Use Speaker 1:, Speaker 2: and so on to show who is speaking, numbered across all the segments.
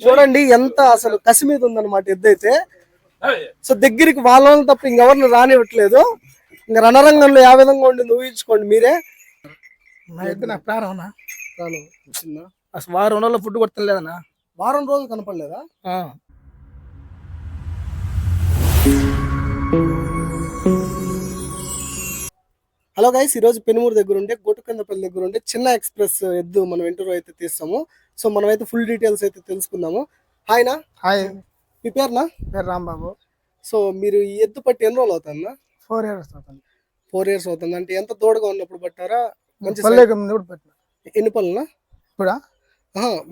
Speaker 1: చూడండి ఎంత అసలు కసి మీద ఉందన్నమాట ఎద్దు అయితే. సో దగ్గరికి వాళ్ళ వాళ్ళని తప్ప ఇంకెవరిని రానివ్వట్లేదు. ఇంకా రణరంగంలో ఏ విధంగా ఉండి ఊహించుకోండి మీరే.
Speaker 2: నా ప్రాణం? అసలు వారం రోజుల్లో ఫుడ్ కొట్టలేదన్నా
Speaker 1: వారం రోజులు కనపడలేదా? హలో గైస్ ఈరోజు పెనుమూరు దగ్గర ఉంటే గొట్టుకందపల్లి దగ్గర ఉంటే చిన్న ఎక్స్ప్రెస్ ఎద్దు మనం ఇంటర్వ్యూ అయితే తీస్తాము. సో మనం అయితే ఫుల్ డీటెయిల్స్ అయితే తెలుసుకుందాము. హాయ్నా
Speaker 2: హాయ్
Speaker 1: మీ పేరునా
Speaker 2: పేరు రాంబాబు.
Speaker 1: సో మీరు ఈ ఎద్దు పట్టి ఎన్ని రోజులు అవుతుందా
Speaker 2: ఫోర్ ఇయర్స్ అవుతుంది.
Speaker 1: ఫోర్ ఇయర్స్ అవుతుంది. అంటే ఎంత తోడుగా ఉన్నప్పుడు పట్టారా? మంచి ఎన్ని పళ్ళనా
Speaker 2: ఇప్పుడా?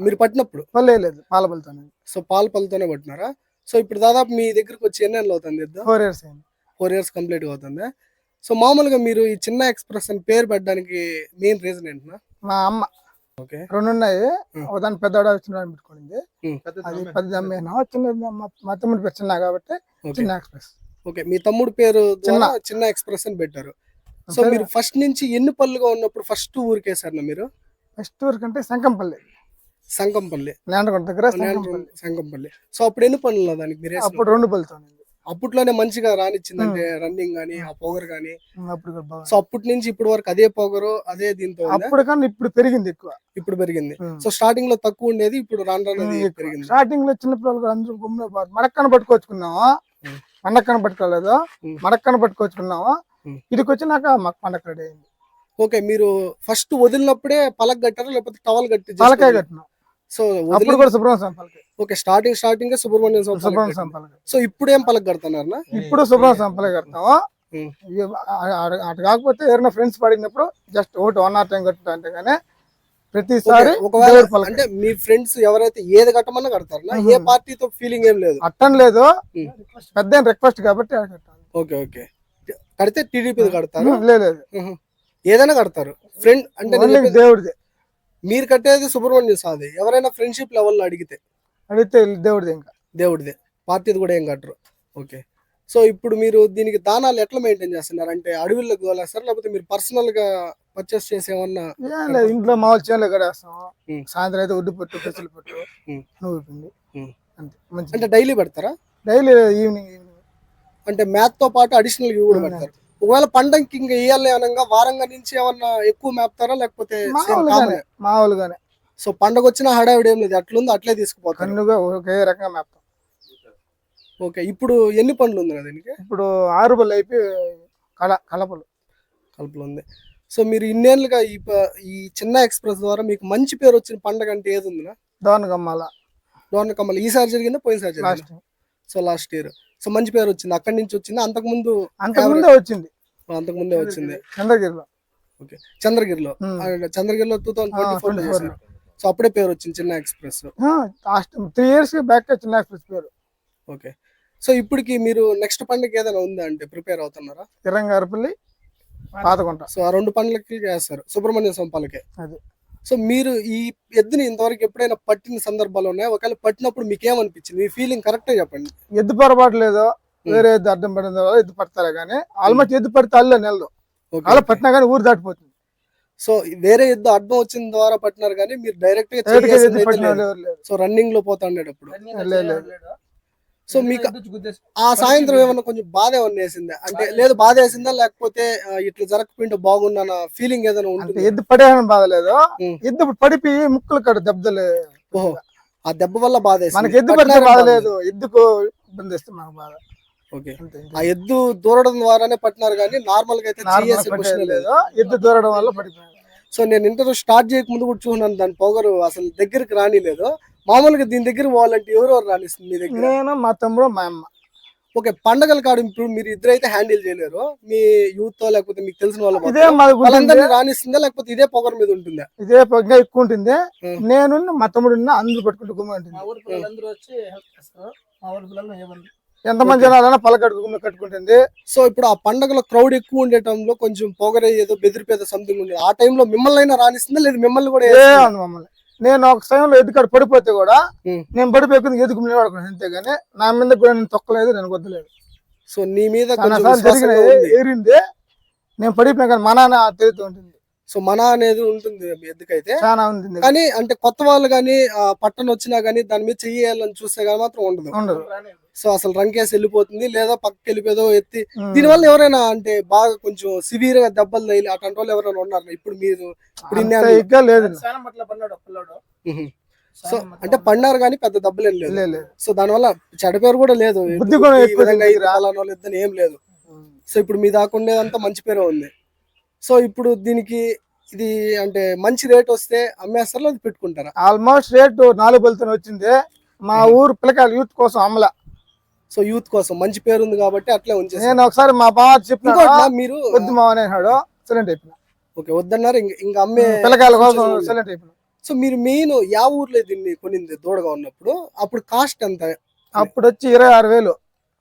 Speaker 1: మీరు పట్టినప్పుడు?
Speaker 2: పల్లె లేదు పాల పల్లెతో
Speaker 1: సో పాల పళ్ళతోనే పట్టినారా? సో ఇప్పుడు దాదాపు మీ దగ్గరకు వచ్చి ఎన్ని నెలలు అవుతుంది ఎద్దు?
Speaker 2: Four years
Speaker 1: four years complete అవుతుంది. సో మామూలుగా మీరు ఈ చిన్న ఎక్స్ప్రెస్ అని పేరు పెట్టడానికి మెయిన్ రీజన్ ఏంటన్నా?
Speaker 2: మా అమ్మ.
Speaker 1: ఓకే.
Speaker 2: రెండు ఉన్నాయి
Speaker 1: Hmm.
Speaker 2: ఒక దాన్ని పెద్దవాడు చిన్న పెట్టుకునింది. అది పెద్ద అమ్మేనా చిన్న మా- తమ్ముడు పేరు చిన్న కాబట్టి చిన్న ఎక్స్ప్రెస్.
Speaker 1: ఓకే. మీ తమ్ముడు పేరు ద్వారా చిన్న ఎక్స్ప్రెస్ అని పెట్టారు. సో మీరు ఫస్ట్ నుంచి ఎన్ని పళ్ళుగా ఉన్నప్పుడు ఫస్ట్ ఊరికేసారు మీరు?
Speaker 2: ఫస్ట్ వరకు అంటే శంకంపల్లి
Speaker 1: సంకంపల్లి
Speaker 2: నేండకొండ దగ్గర శంకంపల్లి
Speaker 1: సంకంపల్లి సో అప్పుడు ఎన్ని పనులు దానికి మీరు?
Speaker 2: అప్పుడు రెండు పళ్ళతో
Speaker 1: అప్పట్లోనే మంచిగా రానిచ్చిందంటే రన్నింగ్ గానీ ఆ పొగరు గానీ సో అప్పటి నుంచి ఇప్పటి వరకు అదే పొగరు అదే దీంతో?
Speaker 2: అప్పుడు కన్నా ఇప్పుడు పెరిగింది ఎక్కువ
Speaker 1: ఇప్పుడు పెరిగింది. సో స్టార్టింగ్లో తక్కువ ఉండేది ఇప్పుడు రాను రాను అది
Speaker 2: ఎక్కువ.
Speaker 1: పెరిగింది
Speaker 2: స్టార్టింగ్లో చిన్న పిల్లలు అందరూ గుమ్మ మడక్కన పట్టుకొచ్చుకున్నాము. పండక్కన పట్టుకోలేదు. మడక్కన పట్టుకొచ్చుకున్నాము. ఇదికి వచ్చినాక మాకు పండగ రెడీ అయింది
Speaker 1: ఓకే మీరు ఫస్ట్ వదిలినప్పుడే పలక కట్టారా లేకపోతే టవల్ కట్టి
Speaker 2: పలకాయ? కట్టినాం
Speaker 1: సో
Speaker 2: అప్పుడు కూడా Subrahmanyam Swami
Speaker 1: okay starting starting Subrahmanyam Swami
Speaker 2: Subrahmanyam. Swami
Speaker 1: so ఇప్పుడు ఏం పలక కడుతున్నారా
Speaker 2: ఇప్పుడు సుబ్రహ్మణ్యం స్వామి పలకాయ కడతాము? అటు కాకపోతే ఎవరైనా ఫ్రెండ్స్ పడినప్పుడు జస్ట్ ఒకటి వన్ ఆర్ టైం కట్టుతా అంటే కానీ ప్రతిసారి
Speaker 1: ఒకవేళ అంటే మీ ఫ్రెండ్స్ ఎవరైతే ఏది కట్టమన్నా కడతారా ఏ. పార్టీతో ఫీలింగ్ ఏం లేదు.
Speaker 2: అట్టం లేదు. పెద్ద రిక్వెస్ట్ కాబట్టి
Speaker 1: ఓకే ఓకే. కడితే టీడీపీ కడతారు?
Speaker 2: లేదు.
Speaker 1: ఏదైనా కడతారు. ఫ్రెండ్ అంటే
Speaker 2: దేవుడిది.
Speaker 1: మీరు కట్టేది సుబ్రహ్మణ్యం సాది. ఎవరైనా ఫ్రెండ్షిప్ లెవెల్లో అడిగితే.
Speaker 2: అడిగితే దేవుడిది ఇంకా.
Speaker 1: దేవుడిదే. పార్టీది కూడా ఏం కట్టరు. ఓకే సో ఇప్పుడు మీరు దీనికి దానాలు ఎట్లా మెయింటైన్ చేస్తున్నారు? అంటే అడవిలోకి తోలేస్తారు లేకపోతే మీరు పర్సనల్గా పర్చేస్ చేసి ఏమన్నా
Speaker 2: ఏం లేదు ఇంట్లో మామూలు చేనులు కడేస్తాం
Speaker 1: ఉం.
Speaker 2: సాయంత్రం అయితే ఉడ్డు పెట్టు పెసలు పెట్టు.
Speaker 1: ఉం.
Speaker 2: నువ్వు పిండి
Speaker 1: ఉం.
Speaker 2: అంతే మంచి
Speaker 1: అంటే డైలీ పెడతారా?
Speaker 2: డైలీ ఈవినింగ్ ఈవినింగ్
Speaker 1: అంటే మ్యాథ్తో పాటు అడిషనల్గా కూడా. పెడతారు. ఒకవేళ పండగకి ఇంకా వేయాలి అనగా వారంగా నుంచి ఏమన్నా ఎక్కువ మేపుతారా? లేకపోతే
Speaker 2: మామూలుగానే
Speaker 1: సో పండగ వచ్చిన హడావిడి ఏం లేదు. అట్లుంది అట్లే తీసుకుపోతారు.
Speaker 2: కన్నుగా ఒకే రకంగా మేపుతాం.
Speaker 1: ఓకే ఇప్పుడు ఎన్ని పనులు ఉంది దీనికి?
Speaker 2: ఇప్పుడు ఆరు బళ్ళు అయిపోయి కళ కలపలు
Speaker 1: కలుపులో ఉంది. సో మీరు ఇన్నేళ్ళుగా ఈ ప- ఈ చిన్న ఎక్స్ప్రెస్ ద్వారా మీకు మంచి పేరు వచ్చిన పండగ అంటే ఏది ఉందినా
Speaker 2: దోన గమ్మాల
Speaker 1: డోర్న కమ్మలు ఈసారి జరిగిందా? పోయినసారి జరిగిందా?
Speaker 2: Last.
Speaker 1: So last year. So మంచి పేరు వచ్చింది. అక్కడి నుంచి వచ్చింది? అంతకు ముందు
Speaker 2: అంతకు ముందే వచ్చింది.
Speaker 1: అంతకు ముందే వచ్చింది.
Speaker 2: చంద్రగిరిలో.
Speaker 1: ఓకే. చంద్రగిరిలో. చంద్రగిరిలో టూ థౌసండ్ ట్వంటీ ఫోర్
Speaker 2: 24 లో.
Speaker 1: సో అప్పుడే పేరు వచ్చింది చిన్న ఎక్స్ప్రెస్.
Speaker 2: త్రీ ఇయర్స్ బ్యాక్ చిన్న ఎక్స్ప్రెస్ పేరు.
Speaker 1: ఓకే. సో ఇప్పటికి మీరు నెక్స్ట్ పండుగ ఏదైనా ఉందా అంటే ప్రిపేర్ అవుతున్నారా?
Speaker 2: ఇరంగారపల్లి పాతకుంట
Speaker 1: సో ఆ రెండు పండ్లకి చేస్తారు. సుబ్రహ్మణ్య స్వామి పలకే.
Speaker 2: అది.
Speaker 1: సో మీరు ఈ ఎద్దుని ఇంతవరకు ఎప్పుడైనా పట్టిన సందర్భాలు ఉన్నాయా? ఒకవేళ పట్టినప్పుడు మీకు ఏమనిపించింది మీ ఫీలింగ్ కరెక్ట్ చెప్పండి.
Speaker 2: ఎద్దు పొరపాటు లేదు వేరే ఎద్దు అడ్డం పడిన ఎద్దు పడతారా కానీ ఆల్మోస్ట్ ఎద్దు పడితే అల్లే
Speaker 1: ఓకే,
Speaker 2: అలా. పట్టినా కానీ ఊరు దాటిపోతుంది.
Speaker 1: సో వేరే ఎద్దు అడ్డం వచ్చిన ద్వారా పట్టినారు కానీ మీరు
Speaker 2: డైరెక్ట్గా
Speaker 1: సో రన్నింగ్లో పోతాండేటప్పుడు
Speaker 2: లేదు, లేదు.
Speaker 1: సో మీకు ఆ సాయంత్రం ఏమన్నా కొంచెం బాధ ఏమన్నా వేసిందా? అంటే లేదు బాధ వేసిందా? లేకపోతే ఇట్లా జరగకపోయింటే బాగుందన్న ఫీలింగ్ ఏదైనా ఉంటుంది?
Speaker 2: ఎద్దు పడేయడం బాధలేదు
Speaker 1: ఉం.
Speaker 2: ఎద్దు పడిపోయి ముక్కులు కడు దెబ్బలు.
Speaker 1: ఓహో. ఆ దెబ్బ వల్ల బాధ.
Speaker 2: మనకి ఎద్దు పడితే బాధ
Speaker 1: బాధ.
Speaker 2: లేదు ఎద్దుకు ఇబ్బంది ఇస్తే మనకు బాధ.
Speaker 1: ఓకే. ఆ ఎద్దు దూరడం ద్వారానే పట్టినారు కానీ నార్మల్గా అయితే లేదు
Speaker 2: లేదు. ఎద్దు దూరడం వల్ల పడిపోయాడు
Speaker 1: సో నేను ఇంటర్వ్యూ స్టార్ట్ చేయక ముందు కూడా చూసినాను దాని పొగరు అసలు దగ్గరికి రానిలేదు. మామూలుగా దీని దగ్గర పోవాలంటే ఎవరెవరు రానిస్తుంది మీ దగ్గర?
Speaker 2: నేను మా తమ్ముడు మా అమ్మ.
Speaker 1: ఓకే పండగల కాడు ఇప్పుడు మీరు ఇద్దరైతే హ్యాండిల్ చేయలేరు. మీ యూత్తో లేకపోతే మీకు తెలిసిన వాళ్ళ వాళ్ళందరినీ రానిస్తుందా లేకపోతే ఇదే పొగరు మీద ఉంటుందా?
Speaker 2: ఇదే ఇంకా ఎక్కువ ఉంటుంది. నేను మా తమ్ముడు అందరూ పట్టుకుంటూ గుమ్మ ఉంటుంది.
Speaker 3: ఊరి పిల్లలందరూ వచ్చి హెల్ప్ చేస్తారు. మా ఊరి పిల్లలు ఏమన్నా.
Speaker 2: ఎంతమంది జనాలైనా పలకట్టు గుమ్మ కట్టుకుంటుంది.
Speaker 1: సో ఇప్పుడు ఆ పండగలో క్రౌడ్ ఎక్కువ ఉండే టైంలో కొంచెం పొగరే ఏదో బెదిరిపేద సంథింగ్ ఉండేది ఆ టైంలో మిమ్మల్ని అయినా రానిస్తుందా? లేదు మిమ్మల్ని కూడా
Speaker 2: మమ్మల్ని. నేను ఒక సమయంలో ఎద్దుకాడ పడిపోతే కూడా. నేను పడిపోయి ఎదుగు నిలబడుకున్నాను అంతేగాని నా మీద కూడా నేను తొక్కలేదు నేను వద్దలేదు
Speaker 1: సో నీ మీద
Speaker 2: జరిగిన. ఏరింది నేను పడిపోయినా కానీ మా నాన్న తిరుగుతూ ఉంటుంది
Speaker 1: సో మన అనేది ఉంటుంది మీ ఎద్దుకైతే
Speaker 2: చాలా ఉంది
Speaker 1: కానీ అంటే కొత్త వాళ్ళు కానీ పట్టణ వచ్చినా కానీ దాని మీద చెయ్యాలని చూస్తే కానీ మాత్రం ఉండదు.
Speaker 2: ఉండదు.
Speaker 1: సో అసలు రంకేసి వెళ్ళిపోతుంది లేదా పక్కకి వెళ్ళిపోయేదో ఎత్తి. దీనివల్ల ఎవరైనా అంటే బాగా కొంచెం సివియర్గా దెబ్బలు తగిలి అటువంటి వాళ్ళు ఎవరైనా ఉన్నారు? ఇప్పుడు మీరు ఇప్పుడు
Speaker 2: లేదు.
Speaker 3: చాలా మట్ల పన్నాడు పిల్లోడు
Speaker 1: మ్మ్. సో అంటే పడినారు కానీ పెద్ద దెబ్బలు ఏం లేదు.
Speaker 2: లేదు, లేదు.
Speaker 1: సో దానివల్ల చెడ పేరు కూడా లేదు. ఏం లేదు. సో ఇప్పుడు మీ దాకా ఉండేదంతా మంచి పేరే ఉంది. సో ఇప్పుడు దీనికి ఇది అంటే మంచి రేట్ వస్తే అమ్మేస్తారు లేదా పెట్టుకుంటారా?
Speaker 2: ఆల్మోస్ట్ రేటు నాలుగు బలితో వచ్చింది. మా ఊరు పిల్లకాయల యూత్ కోసం అమల.
Speaker 1: సో యూత్ కోసం మంచి పేరు ఉంది కాబట్టి అట్లే ఉంచేసి
Speaker 2: నేను ఒకసారి మా బావ చెప్పిన
Speaker 1: మీరు
Speaker 2: వద్దు మా అన్నాడు. సైలెంట్ అయిపోయినా.
Speaker 1: ఓకే వద్దన్నారు. ఇంక- ఇంకా అమ్మే
Speaker 2: పిల్లకాయల కోసం. సైలెంట్ అయిపోయినా.
Speaker 1: సో మీరు మెయిన్ యా ఊర్లో దీన్ని కొనింది దూడగా ఉన్నప్పుడు అప్పుడు కాస్ట్ ఎంత?
Speaker 2: అప్పుడు వచ్చి ఇరవై ఆరు వేలు.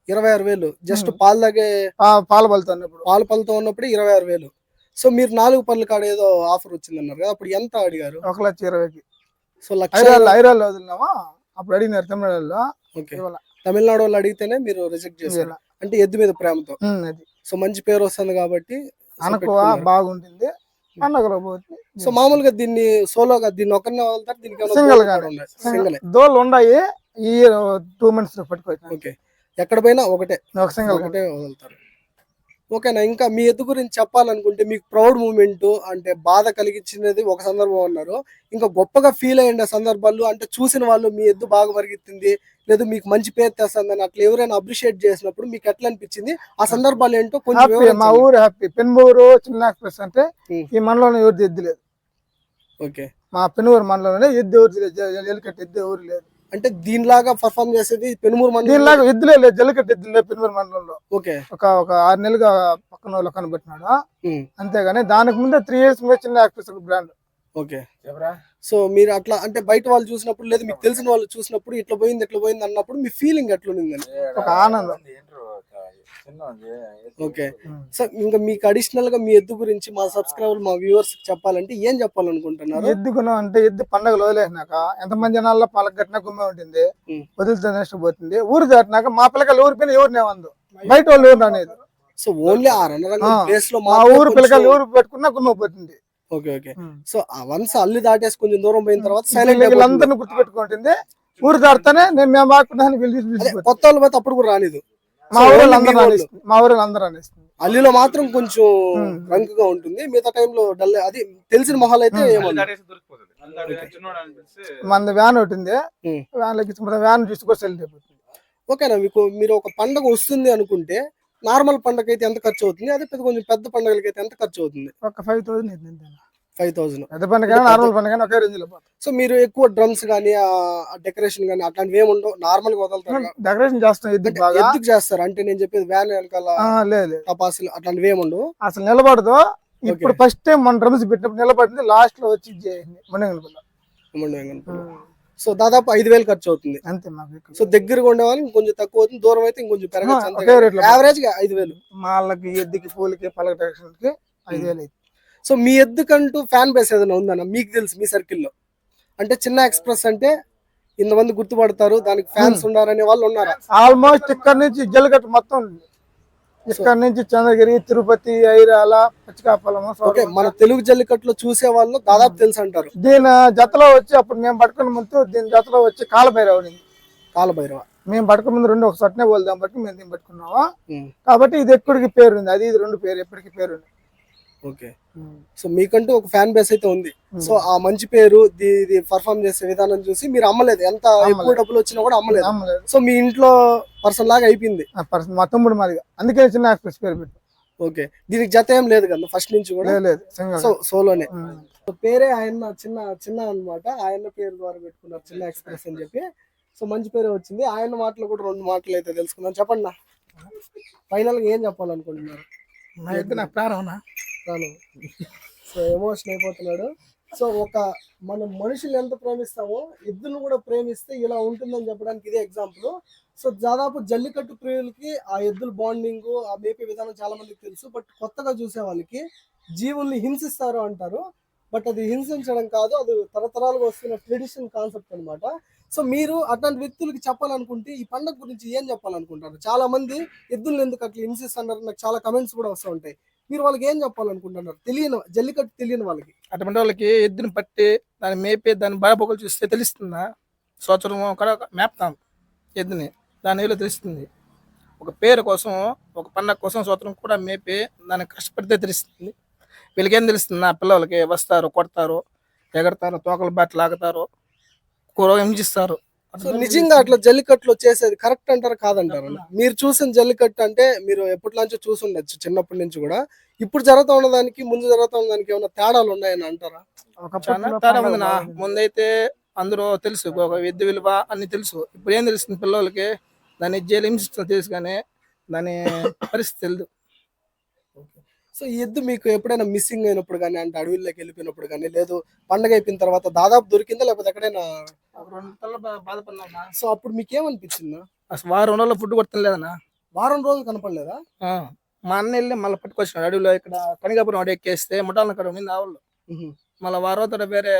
Speaker 1: ఇరవై ఆరు వేలు. జస్ట్. పాలు తాగే
Speaker 2: పాలు బలితో ఉన్నప్పుడు
Speaker 1: పాలు పళ్ళతో ఉన్నప్పుడు ఇరవై ఆరు వేలు. సో మీరు నాలుగు పళ్ళ కాడ ఏదో ఆఫర్ వచ్చింది అన్నారు కదా అప్పుడు ఎంత అడిగారు?
Speaker 2: ఒక లక్ష ఇరవైకి.
Speaker 1: సో లక్ష
Speaker 2: ఐరాల్లో వదిలినామా? అప్పుడు అడిగినారు తమిళనాడులో.
Speaker 1: ఓకే. తమిళనాడు వాళ్ళు అడిగితేనే మీరు రిజెక్ట్ చేశారు. అంటే ఎద్దు మీద ప్రేమతో.
Speaker 2: అది.
Speaker 1: సో మంచి పేరు వస్తుంది కాబట్టి
Speaker 2: అనుకువ. బాగుంటుంది. పండగలో పోతుంది
Speaker 1: సో మామూలుగా దీన్ని సోలోగా దీన్ని ఒకరినే వదులుతారు దీనికి తోడు
Speaker 2: గా.
Speaker 1: సింగలే.
Speaker 2: దోళ్ళు ఉన్నాయి ఈ టూ మంత్స్ పట్టుకోవచ్చు
Speaker 1: ఓకే. ఎక్కడ పోయినా ఒకటే.
Speaker 2: ఒక సింగిల్
Speaker 1: ఒకటే వదులుతారు. ఓకేనా? ఇంకా మీ ఎద్దు గురించి చెప్పాలనుకుంటే మీకు ప్రౌడ్ మూమెంట్ అంటే బాధ కలిగించినది ఒక సందర్భం అన్నారు. ఇంకా గొప్పగా ఫీల్ అయిన సందర్భాలు అంటే చూసిన వాళ్ళు మీ ఎద్దు బాగా పరిగెత్తింది లేదు మీకు మంచి పేరు తెస్తుందని అట్లా ఎవరైనా అప్రిషియేట్ చేసినప్పుడు మీకు ఎట్లా అనిపించింది? ఆ సందర్భాలు ఏంటో కొంచెం
Speaker 2: మా. ఊరు హ్యాపీ పెన్మూరు చిన్న ఎక్స్ప్రెస్ అంటే
Speaker 1: ఉమ్.
Speaker 2: ఈ మండలంలో ఎవరిది ఎద్దు లేదు.
Speaker 1: ఓకే.
Speaker 2: మా పెనుమూరు మండలంలోనే ఎద్దు ఎవరిది లేదు ఎద్దు ఎవరు లేదు.
Speaker 1: అంటే దీనిలాగా పర్ఫామ్ చేసేది పెనుమూరు మండలం
Speaker 2: దీనిలాగా ఎద్దులే లేదు జల్లికట్టు ఎద్దు లేదు పెనుమూరు మండలంలో.
Speaker 1: ఓకే.
Speaker 2: ఒక ఒక ఆరు నెలలుగా పక్కన వాళ్ళు కనబెట్టినాడు. అంతేగాని దానికి ముందే త్రీ ఇయర్స్ మీద చిన్న ఎక్స్ప్రెస్ బ్రాండ్
Speaker 1: ఓకే. సో మీరు అట్లా అంటే బయట వాళ్ళు చూసినప్పుడు లేదు మీకు తెలిసిన వాళ్ళు చూసినప్పుడు ఇట్లా పోయింది ఇట్లా పోయింది అన్నప్పుడు మీ ఫీలింగ్ ఎట్లా ఉండిందని
Speaker 2: ఒక ఆనందం.
Speaker 1: ఓకే. సో ఇంకా మీకు అడిషనల్గా మీ ఎద్దు గురించి మా సబ్స్క్రైబర్ మా వ్యూవర్స్ చెప్పాలంటే ఏం చెప్పాలనుకుంటున్నారు?
Speaker 2: ఎద్దు కొనం అంటే ఎద్దు పండగలు వదిలేసినాక ఎంతమంది జనాల్లో పాలకు కట్టినా గుమ్మే ఉంటుంది. వదిలితే నష్టపోతుంది ఊరు దాటినాక మా పిల్లకాయలు ఊరి పైన ఎవరినే వందు బయట వాళ్ళు ఊరు అనేది
Speaker 1: సో ఓన్లీ ఆ లో
Speaker 2: మా ఊరు పిల్లకాయలు ఊరు పెట్టుకున్నా గుమ్మ పోతుంది.
Speaker 1: Okay okay. సో ఆ వన్స్ అల్లు దాటేసి కొంచెం దూరం పోయిన తర్వాత సైలెంట్
Speaker 2: వీళ్ళందరినీ గుర్తు పెట్టుకుంటుంది ఊరు దాటితేనే నేను మేము
Speaker 1: అదే
Speaker 2: పిలిచిపోతుంది
Speaker 1: కొత్త వాళ్ళు పోతే అప్పుడు కూడా రానిదు
Speaker 2: మా ఊరు అందరూ
Speaker 1: మీ వాళ్ళు.
Speaker 2: అనేస్తుంది. మా ఊరు అందరూ అనేస్తుంది.
Speaker 1: అల్లిలో మాత్రం కొంచెం
Speaker 2: ఉమ్.
Speaker 1: రంకుగా ఉంటుంది. మిగతా టైంలో డల్ అది తెలిసిన మొహాలు అయితే. ఏమన్నా
Speaker 2: మన వ్యాన్ ఒకటి ఉంది.
Speaker 1: ఉమ్.
Speaker 2: వ్యాన్ ఎక్కించుకుంటే వ్యాన్ చూసుకొని సెల్ అయిపోతుంది
Speaker 1: ఓకేనా మీకు మీరు ఒక పండగ వస్తుంది అనుకుంటే నార్మల్ పండగ అయితే ఎంత ఖర్చు అవుతుంది? అదే పెద్ద కొంచెం పెద్ద పండుగలకి అయితే ఎంత ఖర్చు అవుతుంది?
Speaker 2: ఒక ఫైవ్ థౌసండ్ అవుతుంది
Speaker 1: ఫైవ్ థౌసండ్
Speaker 2: పెద్ద పండుగ నార్మల్ పండుగ ఒకే రేంజ్లో
Speaker 1: సో మీరు ఎక్కువ డ్రమ్స్ కానీ డెకరేషన్ కానీ అట్లాంటివి ఏమి ఉండవు. నార్మల్గా వదులుతారు?
Speaker 2: డెకరేషన్ చేస్తాం
Speaker 1: ఎందుకు చేస్తారు. అంటే నేను చెప్పేది వ్యాన్ వెనకాల
Speaker 2: లేదు
Speaker 1: టపాసులు అట్లాంటివి ఏమి ఉండవు.
Speaker 2: అసలు నిలబడదు. ఇప్పుడు ఫస్ట్ టైం మన డ్రమ్స్ పెట్టినప్పుడు నిలబడింది లాస్ట్లో వచ్చి
Speaker 1: ఏమనుకో. సో దాదాపు ఐదు వేలు ఖర్చు అవుతుంది.
Speaker 2: అంతే మాకు.
Speaker 1: సో దగ్గరగా ఉండే వాళ్ళు ఇంకొంచెం తక్కువ అవుతుంది దూరం అయితే ఇంకొంచెం పెరగచ్చు యావరేజ్గా ఐదు వేలు.
Speaker 2: మాళ్ళకి ఎద్దుకి పూలకి పలక డెకరేషన్కి ఐదు వేలు అయింది
Speaker 1: సో మీ ఎద్దుకంటూ ఫ్యాన్ బేస్ ఏదైనా ఉందన్న? మీకు తెలుసు మీ సర్కిల్లో అంటే చిన్న ఎక్స్ప్రెస్ అంటే ఇంతమంది గుర్తుపడతారు దానికి ఫ్యాన్స్ ఉన్నారనే వాళ్ళు ఉన్నారా?
Speaker 2: ఆల్మోస్ట్ ఇక్కడ నుంచి జల్లికట్టు మొత్తం. ఇక్కడ నుంచి చంద్రగిరి తిరుపతి ఐరాల పచ్చికాపలము
Speaker 1: ఓకే మన తెలుగు జల్లికట్టులో చూసే వాళ్ళు దాదాపు తెలుసు అంటారు
Speaker 2: దీని జతలో వచ్చి అప్పుడు మేము పట్టుకున్న ముందు దీని జతలో వచ్చి కాలభైరవ
Speaker 1: కాలభైరవ.
Speaker 2: మేము పట్టుకున్న ముందు రెండు ఒక సట్నే పోల్దాం బట్టి మేము దీన్ని పట్టుకున్నాము?
Speaker 1: ఉమ్,
Speaker 2: కాబట్టి ఇది ఎక్కడికి పేరు ఉంది అది ఇది రెండు పేరు ఎప్పటికి పేరు ఉంది
Speaker 1: ఓకే. సో మీకంటూ ఒక ఫ్యాన్ బేస్ అయితే ఉంది.
Speaker 2: ఉమ్.
Speaker 1: సో ఆ మంచి పేరు ఇది పర్ఫామ్ చేసే విధానం చూసి మీరు అమ్మలేదు. ఎంత ఎక్కువ. డబ్బులు వచ్చినా కూడా అమ్మలేదు. సో మీ ఇంట్లో పర్సన్ లాగా అయిపోయింది.
Speaker 2: మా తమ్ముడు మాదిగా అందుకే చిన్న ఎక్స్ప్రెస్ పేరు పెట్టు.
Speaker 1: ఓకే. దీనికి జత ఏం లేదు కదా ఫస్ట్ నుంచి కూడా?
Speaker 2: లేదు
Speaker 1: సో సోలోనే. సో పేరే ఆయన చిన్న చిన్న అన్నమాట. ఆయన పేరు ద్వారా పెట్టుకున్నారు చిన్న ఎక్స్ప్రెస్ అని చెప్పి. సో మంచి పేరే వచ్చింది. ఆయన మాటలు కూడా రెండు మాటలు అయితే తెలుసుకుందాం. చెప్పండి నా ఫైనల్గా ఏం చెప్పాలనుకుంటున్నారు?
Speaker 3: నా ఎద్దు నాకు
Speaker 1: సో ఎమోషన్ అయిపోతున్నాడు. సో ఒక మనం మనుషులు ఎంత ప్రేమిస్తామో ఎద్దును కూడా ప్రేమిస్తే ఇలా ఉంటుందని చెప్పడానికి ఇదే ఎగ్జాంపుల్ సో దాదాపు జల్లికట్టు ప్రియులకి ఆ ఎద్దుల బాండింగ్ ఆ మేపే విధానం చాలా మందికి తెలుసు. బట్ కొత్తగా చూసే వాళ్ళకి జీవుల్ని హింసిస్తారు అంటారు. బట్ అది హింసించడం కాదు అది తరతరాలుగా వస్తున్న ట్రెడిషన్ కాన్సెప్ట్ అనమాట సో మీరు అట్లాంటి వ్యక్తులకి చెప్పాలనుకుంటే ఈ పండుగ గురించి ఏం చెప్పాలనుకుంటారు? చాలా మంది ఎద్దుల్ని ఎందుకు అట్లా హింసిస్తున్నారు? నాకు చాలా కమెంట్స్ కూడా వస్తూ ఉంటాయి. మీరు వాళ్ళకి ఏం చెప్పాలనుకుంటున్నారు? తెలియని జల్లికట్టు తెలియని వాళ్ళకి.
Speaker 3: అటువంటి వాళ్ళకి ఎద్దుని పట్టి దాన్ని మేపి దాన్ని బాబొకలు చూస్తే తెలుస్తుందా? సంవత్సరం కూడా మేపుతాం ఎద్దుని. దాని ఏలో తెలుస్తుంది? ఒక పేరు కోసం ఒక పండగ కోసం సంవత్సరం కూడా మేపి దాన్ని కష్టపడితే తెలుస్తుంది. వీళ్ళకేం తెలుస్తుంది? నా పిల్లలకి వస్తారు కొడతారు ఎగడతారు తోకలు బట్టి లాగుతారు కూర హింసిస్తారు
Speaker 1: సో నిజంగా అట్లా జల్లికట్టులో చేసేది కరెక్ట్ అంటారా కాదంటారా మీరు చూసిన జల్లికట్టు అంటే మీరు ఎప్పటిలాంచో చూసి ఉండొచ్చు చిన్నప్పటి నుంచి కూడా. ఇప్పుడు జరుగుతా ఉన్న దానికి ముందు జరుగుతా ఉన్న దానికి ఏమైనా తేడాలు ఉన్నాయని అంటారా?
Speaker 3: తేడా ఉంది నా ముందైతే అందరూ తెలుసు ఒక ఎద్దు విలువ అన్ని తెలుసు. ఇప్పుడు ఏం తెలుస్తుంది పిల్లలకి? దాన్ని జైలు హింసిస్తుంది తెలుసు కానీ దాని పరిస్థితి తెలియదు.
Speaker 1: సో ఈ ఎద్దు మీకు ఎప్పుడైనా మిస్సింగ్ అయినప్పుడు కానీ అంటే అడవిలోకి వెళ్ళిపోయినప్పుడు కానీ లేదు పండగ అయిపోయిన తర్వాత దాదాపు దొరికిందా? లేకపోతే ఎక్కడైనా
Speaker 3: బాధపడినా
Speaker 1: సో అప్పుడు మీకు ఏమనిపించిందా
Speaker 3: అసలు వారం రోజుల్లో ఫుడ్ కొడతలేదన్నా.
Speaker 1: వారం రోజులు కనపడలేదా?
Speaker 3: ఆ, మా అన్న వెళ్ళి మళ్ళీ పట్టుకొచ్చినాడు. అడవిలో ఇక్కడ కనికాపురం అడవి ఎక్కేస్తే ముఠాలను అక్కడ మీద ఆవులు. మళ్ళీ వారం తర్వాత వేరే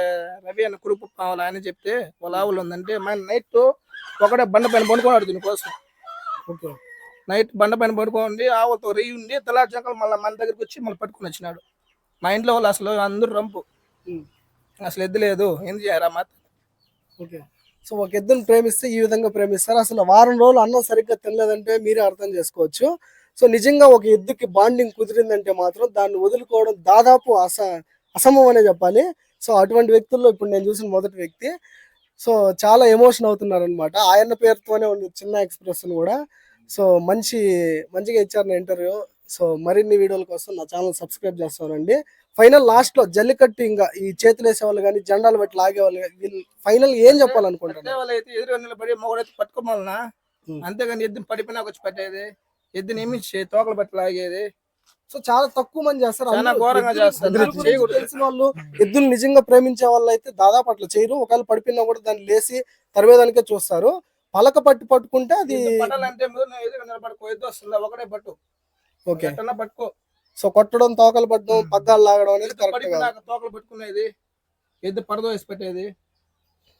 Speaker 3: రవి అన్న కురుపు కావాలి ఆయన చెప్తే వాళ్ళ ఆవులు ఉందంటే మన నైట్ ఒకటే బండ పైన పండుకున్నాడు దీనికోసం
Speaker 1: ఓకే.
Speaker 3: నైట్ బండ పైన పడుకోండి ఆవులతో రెయ్యి ఉండి తెల్లార్చకలు మళ్ళీ మన దగ్గరికి వచ్చి మళ్ళీ పట్టుకుని వచ్చినాడు. మా ఇంట్లో వాళ్ళు అసలు అందరూ రంపు. అసలు ఎద్దు లేదు ఏం చేయరా మాత
Speaker 1: ఓకే. సో ఒక ఎద్దుని ప్రేమిస్తే ఈ విధంగా ప్రేమిస్తారు. అసలు వారం రోజులు అన్నం సరిగ్గా తినలేదంటే మీరే అర్థం చేసుకోవచ్చు. సో నిజంగా ఒక ఎద్దుకి బాండింగ్ కుదిరిందంటే మాత్రం దాన్ని వదులుకోవడం దాదాపు అస అసమం అనే చెప్పాలి. సో అటువంటి వ్యక్తుల్లో ఇప్పుడు నేను చూసిన మొదటి వ్యక్తి. సో చాలా ఎమోషన్ అవుతున్నారు అనమాట ఆయన పేరుతోనే ఉంది చిన్న ఎక్స్ప్రెషన్ కూడా. సో మంచి మంచిగా ఇచ్చారు నా ఇంటర్వ్యూ. సో మరిన్ని వీడియోల కోసం నా ఛానల్ సబ్స్క్రైబ్ చేస్తానండి. ఫైనల్ లాస్ట్లో జల్లికట్టు ఇంకా ఈ చేతులు వేసే వాళ్ళు కానీ జెండాలు బట్టి లాగే వాళ్ళు ఫైనల్ ఏం చెప్పాలనుకుంటున్నారు?
Speaker 3: వాళ్ళు అయితే ఎదురు నిలబడి మొగడైతే పట్టుకోమన్నా
Speaker 1: ఉమ్.
Speaker 3: అంతేగాని ఎద్దుని పడిపోయినా వచ్చి పట్టేది. ఎద్దుని ఏమి తోకలు బట్టి లాగేది.
Speaker 1: సో చాలా తక్కువ మంది చేస్తారు. తెలిసిన వాళ్ళు ఎద్దులు నిజంగా ప్రేమించే వాళ్ళు అయితే దాదాపు అట్లా చేయరు. ఒకవేళ పడిపోయినా కూడా దాన్ని లేసి తరివేదానికే చూస్తారు. పలక పట్టి పట్టుకుంటే అది
Speaker 3: ఒకటే పట్టు.
Speaker 1: ఓకే.
Speaker 3: పట్టుకో.
Speaker 1: సో కొట్టడం తోకలు పట్టడం పగ్గాలు లాగడం అనేది కరెక్ట్
Speaker 3: తోకలు పట్టుకునేది ఎద్దు పడదో వేసి పెట్టేది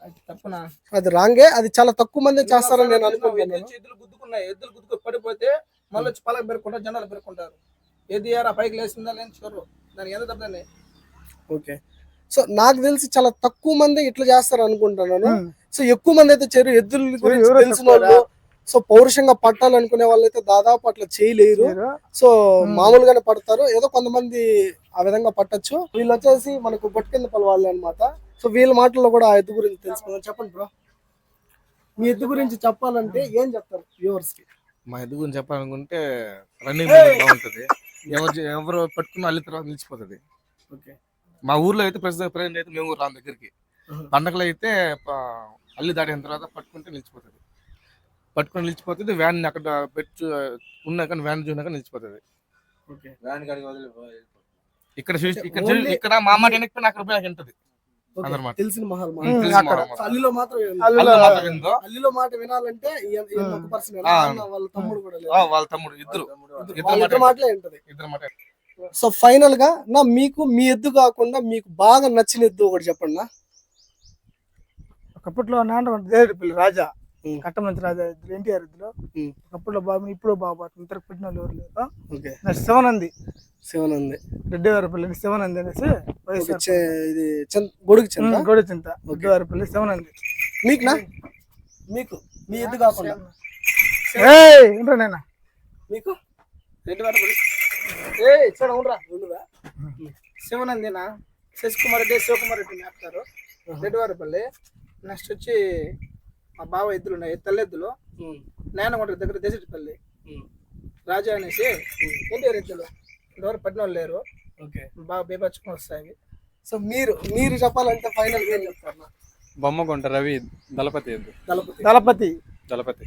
Speaker 3: అది తప్పునా?
Speaker 1: అది రాంగే అది చాలా తక్కువ మంది చేస్తారని నేను అనుకుంటున్నాను.
Speaker 3: ఎద్దు ఎద్దులు గుద్దుకున్నాయి ఎద్దులు గుద్దుకు పడిపోతే మళ్ళీ వచ్చి పలక పెరుకుంటారు జెండాలు పెరుకుంటారు ఎద్దు ఏరా పైకి లేసిందా లేని చూడరు దానికి ఎంత తప్పదని
Speaker 1: ఓకే. సో నాకు తెలిసి చాలా తక్కువ మంది ఇట్లా చేస్తారు అనుకుంటున్నాను. సో ఎక్కువ మంది అయితే చెరు ఎద్దుల గురించి తెలిసిన? వాళ్ళు సో పౌరుషంగా పట్టాలనుకునే వాళ్ళు అయితే దాదాపు అట్లా చేయలేరు. సో మామూలుగానే పడతారు. ఏదో కొంతమంది ఆ విధంగా పట్టొచ్చు. వీళ్ళు వచ్చేసి మనకు బొట్టుకింద పలు వాళ్ళు అనమాట సో వీళ్ళ మాటల్లో కూడా ఆ ఎద్దు గురించి తెలుసుకుందాం. చెప్పండి బ్రో. మీ ఎద్దు గురించి చెప్పాలంటే ఏం చెప్తారు వ్యూవర్స్కి?
Speaker 4: మా ఎద్దు గురించి చెప్పాలనుకుంటే రన్నింగ్ బాగుంటది. ఎవరు ఎవరు పట్టుకున్న అల్లి తర్వాత నిలిచిపోతుంది.
Speaker 1: ఓకే.
Speaker 4: మా ఊర్లో అయితే ప్రస్తుతం ప్రజెంట్ అయితే మేము రాని దగ్గరికి. పండగలు అయితే ప- అల్లి దాటిన తర్వాత పట్టుకుంటే నిలిచిపోతుంది. పట్టుకుని నిలిచిపోతుంది వ్యాన్ అక్కడ పెట్టు ఉన్నాక వ్యాన్ చూసినాక నిలిచిపోతుంది.
Speaker 1: ఓకే.
Speaker 4: ఇక్కడ చూసి ఇక్కడ ఇక్కడ మా అమ్మ వెనక్కి అక్కడ పోయి.
Speaker 1: తెలిసిన మహల్. సో అల్లిలో మాత్రం.
Speaker 2: అల్లిలో
Speaker 1: మాట వినాలంటే. వాళ్ళ తమ్ముడు కూడా
Speaker 4: వాళ్ళ తమ్ముడు ఇద్దరు.
Speaker 1: ఇద్దరు-
Speaker 4: మాట
Speaker 1: ఇద్దరు మాటలే ఉంటది
Speaker 4: ఇద్దరు మాట.
Speaker 1: సో ఫైనల్గా నా మీకు మీ ఎద్దు కాకుండా మీకు బాగా నచ్చిన ఎద్దు ఒకటి చెప్పండి నా.
Speaker 2: ఒకప్పట్లో నాన్న దేవరపల్లి రాజా. కట్టమంచి రాజా ఇద్దరు ఎన్టీఆర్ ఇద్దరు.
Speaker 1: ఉమ్.
Speaker 2: ఒకప్పట్లో బాబు ఇప్పుడు బాబు ఇద్దరు పెట్టిన వాళ్ళు ఎవరు లేరు. శివనంది.
Speaker 1: శివనంది.
Speaker 2: రెడ్డివారిపల్లి శివనంది అనేసి
Speaker 1: ఇది చంద్- గొడుగు చింత?
Speaker 2: గోడిచింత రెడ్డివారిపల్లి శివనంది.
Speaker 1: మీకు నా? మీకు మీ ఎద్దు కాకుండా?
Speaker 2: ఏయ్ ఏంట్రా నాయనా.
Speaker 1: మీకు?
Speaker 3: రెండు వారు పడి ఏ చూడ ఉండరా.
Speaker 1: రెండుదా
Speaker 3: శివనందిన? శశికుమార్ రెడ్డి శివకుమార్ రెడ్డి మేపుతారు రెడ్డివారిపల్లి. నెక్స్ట్ వచ్చి మా బావ ఎద్దులు ఉన్నాయి తెల్లెద్దులు నేనగొండ దగ్గర దేశపల్లి రాజా అనేసి ఎన్టీఆర్ ఎద్దులు ఇంతవరకు పట్టిన వాళ్ళు లేరు.
Speaker 1: ఓకే.
Speaker 3: బాగా బేపచ్చుకొని వస్తాయి.
Speaker 1: సో మీరు మీరు చెప్పాలంటే ఫైనల్ ఏం చెప్తారు?
Speaker 4: బొమ్మగుంట రవి దళపతి
Speaker 1: దళపతి.
Speaker 2: దళపతి.
Speaker 4: దళపతి.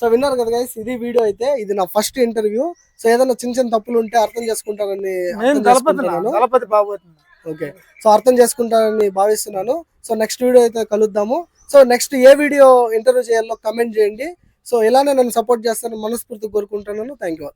Speaker 1: సో విన్నారు కదా గైస్ ఇది వీడియో అయితే ఇది నా ఫస్ట్ ఇంటర్వ్యూ సో ఏదైనా చిన్న చిన్న తప్పులు ఉంటే అర్థం చేసుకుంటారని
Speaker 2: నేను
Speaker 1: అర్థం
Speaker 2: దళపతి
Speaker 1: చేసుకుంటున్నాను.
Speaker 2: దళపతి బాబు
Speaker 1: ఓకే. సో అర్థం చేసుకుంటారని భావిస్తున్నాను. సో నెక్స్ట్ వీడియో అయితే కలుద్దాము. సో నెక్స్ట్ ఏ వీడియో ఇంటర్వ్యూ చేయాలో కమెంట్ చేయండి. సో ఇలానే నన్ను సపోర్ట్ చేస్తారని మనస్ఫూర్తి కోరుకుంటున్నాను. Thank you